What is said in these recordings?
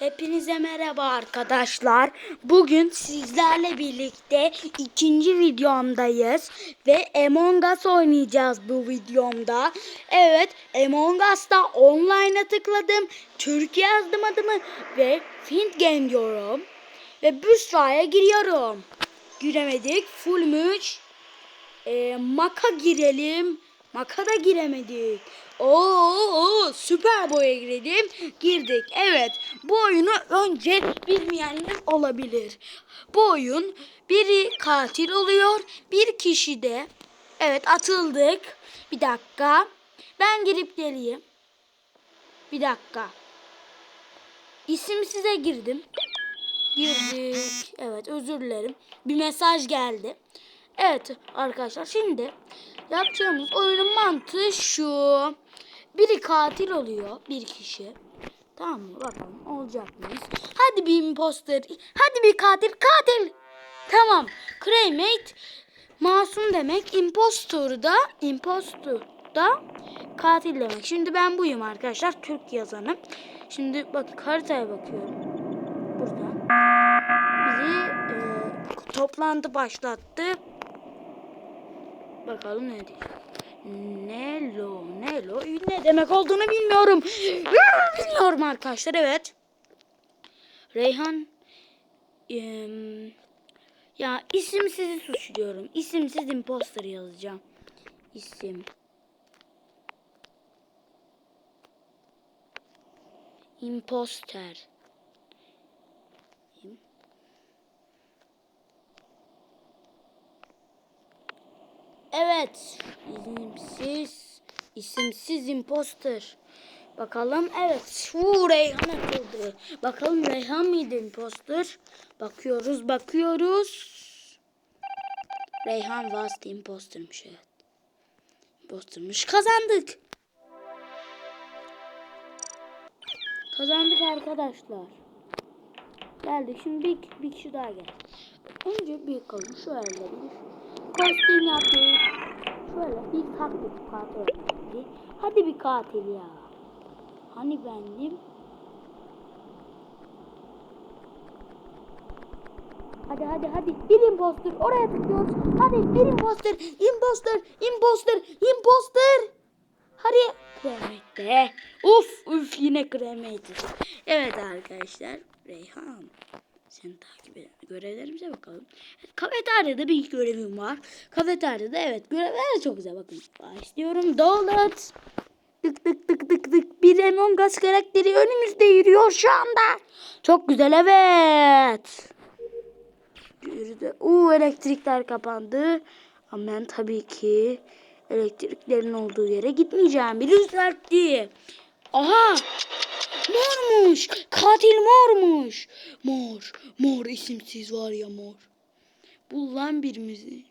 Hepinize merhaba arkadaşlar. Bugün sizlerle birlikte ikinci videomdayız ve Among Us oynayacağız bu videomda. Evet, Among Us'ta online'a tıkladım. Türkiye yazdım adımı ve Fint Game diyorum. Ve Büşra'ya giriyorum. Giremedik. Fullmüş. E, Maka girelim. Maka da giremedik. Oo, süper boya girdim. Girdik. Evet. Bu oyunu önce bilmeyenler olabilir. Bu oyun biri katil oluyor. Bir kişi de evet atıldık. Bir dakika. Ben girip geleyim. Bir dakika. İsimsize girdim. Girdik. Evet özür dilerim. Bir mesaj geldi. Evet arkadaşlar şimdi yapacağımız oyunun mantığı şu. Biri katil oluyor bir kişi. Tamam mı? Bakalım olacak mıyız? Hadi bir imposter. Hadi bir katil. Katil. Tamam. Cremate masum demek. Impostor da impostor da katil demek. Şimdi ben buyum arkadaşlar. Türk yazanım. Şimdi bak haritaya bakıyorum. Burada. Bizi e, toplantı başlattı. Bakalım ne diyor. Nelo, Nelo. Ne demek olduğunu bilmiyorum. Bilmiyorum arkadaşlar evet. Reyhan em, ya isimsizi suçluyorum. İsimsiz imposter yazacağım. İsim. Imposter. Evet. İsimsiz. isimsiz imposter. Bakalım evet. Şu Reyhan atıldı. Bakalım Reyhan mıydı imposter? Bakıyoruz bakıyoruz. Reyhan was the impostermiş evet. Impostermiş. Kazandık. Kazandık arkadaşlar. Geldik. Şimdi bir, bir kişi daha gel. Önce bir bakalım. Şöyle bir kostüm yapayım. Şöyle bir taktik katil. Hadi. Hadi bir katil ya. Hani bendim? Hadi hadi hadi. Bir imposter. Oraya tıklıyoruz. Hadi bir imposter. Imposter. Imposter. Imposter. Hadi. Kremette. Uf uf yine kremette. Evet arkadaşlar. Reyhan. Seni takip eden görevlerimize bakalım. Kafeteryada bir görevim var. Kafeteryada evet görevler çok güzel bakın. Başlıyorum. Donuts. Tık tık tık tık tık. Bir Among Us karakteri önümüzde yürüyor şu anda. Çok güzel evet. Yürüdü. Uuu elektrikler kapandı. Ama ben tabii ki elektriklerin olduğu yere gitmeyeceğim. Bir düzeltti. Aha! Mormuş. Katil mormuş. Mor. Mor isimsiz var ya mor. Bul lan birimizi.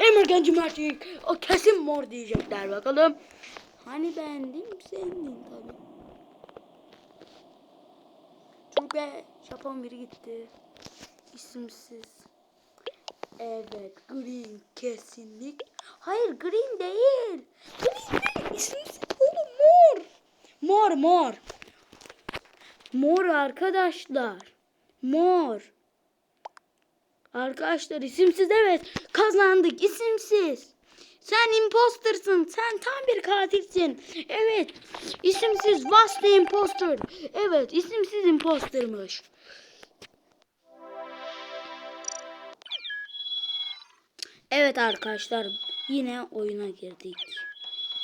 Emirgan Cümerçik. O kesin mor diyecekler bakalım. Hani bendim sendin tabii. Be. Japon biri gitti. İsimsiz. Evet. Green kesinlik. Hayır green değil. Green değil. İsimsiz oğlum mor. Mor mor. Mor arkadaşlar. Mor. Arkadaşlar isimsiz evet. Kazandık isimsiz. Sen impostersın. Sen tam bir katilsin. Evet. İsimsiz was the imposter. Evet isimsiz impostermış. Evet arkadaşlar yine oyuna girdik.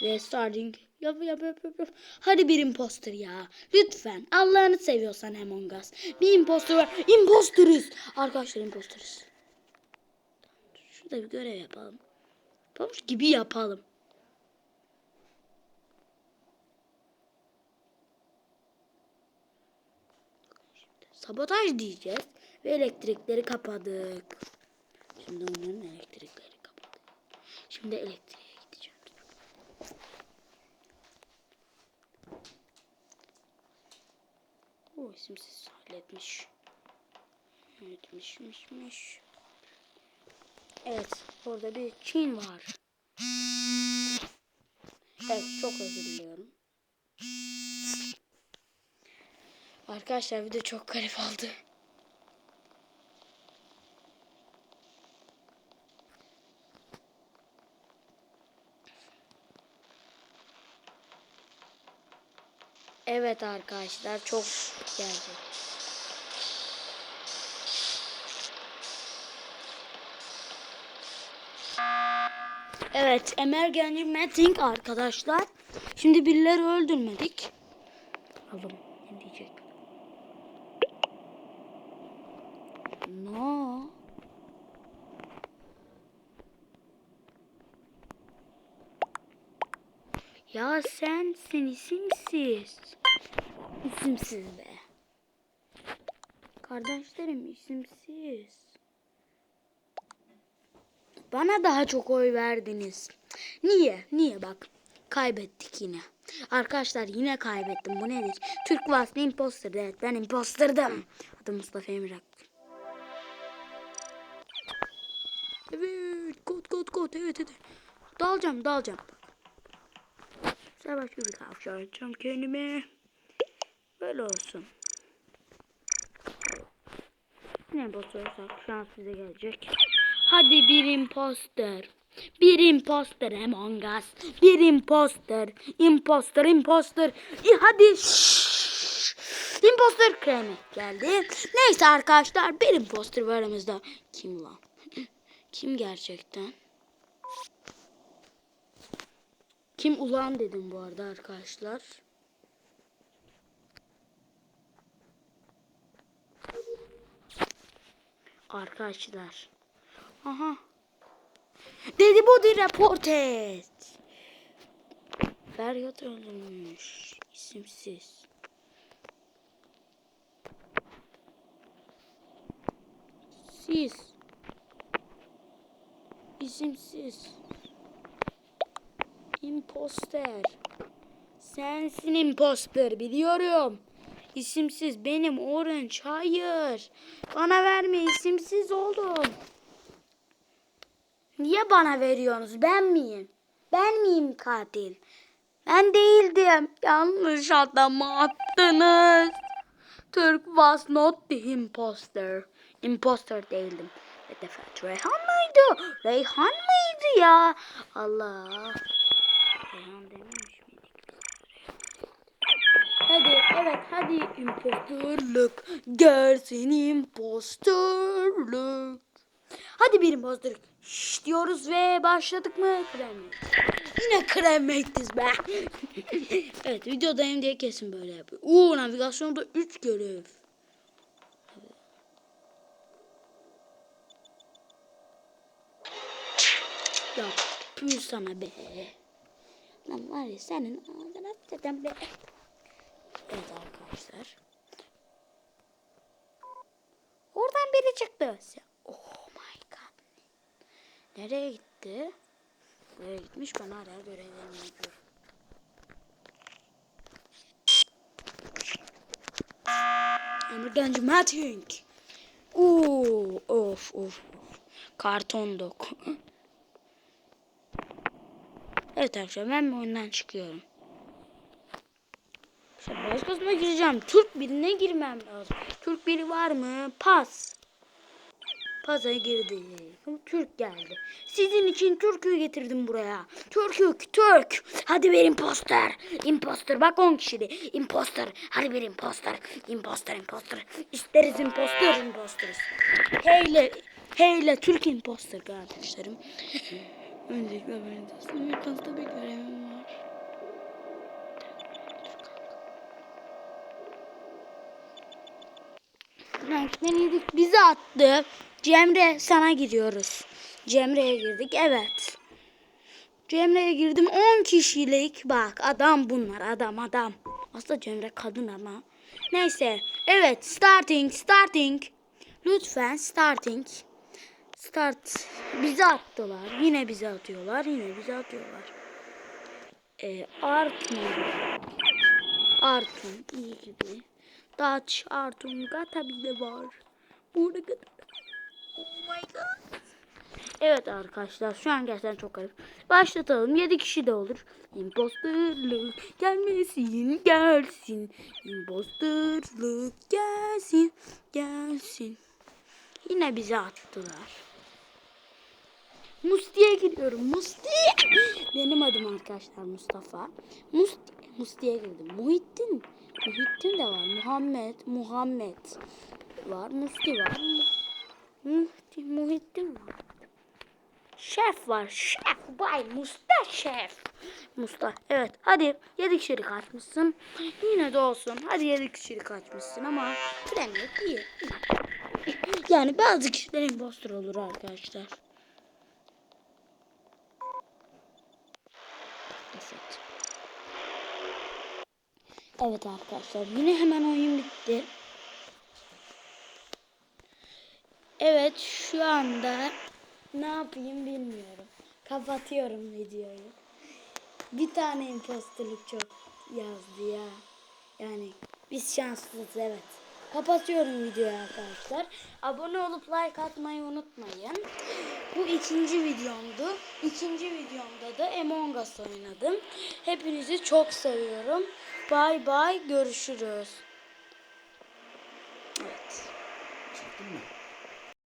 Ve starting yap yap yap yap. Hadi bir imposter ya. Lütfen Allah'ını seviyorsan Among Us. Bir imposter var. Imposteriz. Arkadaşlar imposteriz. Şurada bir görev yapalım. Pamuç gibi yapalım. Sabotaj diyeceğiz. Ve elektrikleri kapadık. Şimdi onların elektrikleri kapadı. Şimdi elektriğe O isimsiz halletmiş. Halletmişmişmiş. Evet, orada bir Çin var. Evet, çok özür diliyorum. Arkadaşlar video çok garip oldu. Evet arkadaşlar çok geldi. Evet Emergency Meeting arkadaşlar. Şimdi birileri öldürmedik. Alın ne diyecek? No. Ya sensin isimsiz. İsimsiz be. Kardeşlerim isimsiz. Bana daha çok oy verdiniz. Niye? Niye bak. Kaybettik yine. Arkadaşlar yine kaybettim. Bu nedir? Türk vasfı imposter. Evet ben impostırdım. Adım Mustafa Emrak. Evet. Kod kod kod. Evet evet. Dalacağım dalacağım. Savaş gibi kavşayacağım kendime. Böyle olsun. Ne basıyorsak şans bize gelecek. Hadi bir imposter. Bir imposter Among Us. Bir imposter. Imposter, imposter. İyi hadi. Şşş. Imposter kremi geldi. Neyse arkadaşlar bir imposter var aramızda. Kim lan? Kim gerçekten? Kim ulan dedim bu arada arkadaşlar. Arkadaşlar. Aha. Dedikodu report et. Feryat öldürmüş. İsimsiz. Siz. İsimsiz. Imposter. Sensin imposter biliyorum. İsimsiz benim orange hayır. Bana verme isimsiz oğlum. Niye bana veriyorsunuz? Ben miyim? Ben miyim katil? Ben değildim. Yanlış adamı attınız. Türk was not the imposter. Imposter değildim. Ve Reyhan mıydı? Reyhan mıydı ya? Allah. Hadi evet hadi imposterlık gelsin imposterlık. Hadi bir imposterlık Şşş diyoruz ve başladık mı? Krem. Yine krem mektiz be. evet videodayım diye kesin böyle yapıyor. Uuu navigasyonda 3 görev. Ya püh sana be. Lan var ya senin ağzına be. Evet arkadaşlar. Oradan biri çıktı. Oh my god. Nereye gitti? Nereye gitmiş ben hala görevlerimi yapıyorum. Emergency Matching. Oo, of of. Karton dok. evet arkadaşlar ben bu oyundan çıkıyorum. Başkasına gireceğim. Türk birine girmem lazım. Türk biri var mı? Pas. Pasa girdi. Türk geldi. Sizin için Türk'ü getirdim buraya. Türk'ük, Türk. Hadi bir imposter. Imposter. Bak 10 kişili. Imposter. Hadi bir imposter. Imposter, imposter. İsteriz imposter, imposteriz. Heyle, heyle Türk imposter kardeşlerim. Öncelikle ben de Yurttanızda bir Rankleri yedik. Bizi attı. Cemre sana giriyoruz. Cemre'ye girdik. Evet. Cemre'ye girdim. 10 kişilik. Bak adam bunlar. Adam adam. Aslında Cemre kadın ama. Neyse. Evet. Starting. Starting. Lütfen starting. Start. Bizi attılar. Yine bizi atıyorlar. Yine bizi atıyorlar. Ee, Artun. Artun. iyi gibi. Dutch, Artun, Gata bir de var. Burada Gata. Oh my god. Evet arkadaşlar şu an gerçekten çok garip. Başlatalım. 7 kişi de olur. Imposterlık gelmesin gelsin. Imposterlık gelsin gelsin. Yine bize attılar. Musti'ye gidiyorum. Musti. Benim adım arkadaşlar Mustafa. Musti, Musti'ye girdim. Muhittin. Muhittin de var. Muhammed. Muhammed var. Musti var. Muhti, Muhittin var. Şef var. Şef. Bay Musta şef. Musta. Evet. Hadi. Yedi kişilik açmışsın. Yine de olsun. Hadi yedi kişilik açmışsın ama Premier iyi. Yani bazı kişiler impostor olur arkadaşlar. Evet. Evet arkadaşlar yine hemen oyun bitti. Evet şu anda ne yapayım bilmiyorum. Kapatıyorum videoyu. Bir tane imposterlık çok yazdı ya. Yani biz şanslıyız evet. Kapatıyorum videoyu arkadaşlar. Abone olup like atmayı unutmayın. Bu ikinci videomdu. İkinci videomda da Among Us oynadım. Hepinizi çok seviyorum. Bay bay görüşürüz. Evet. Çektin mi?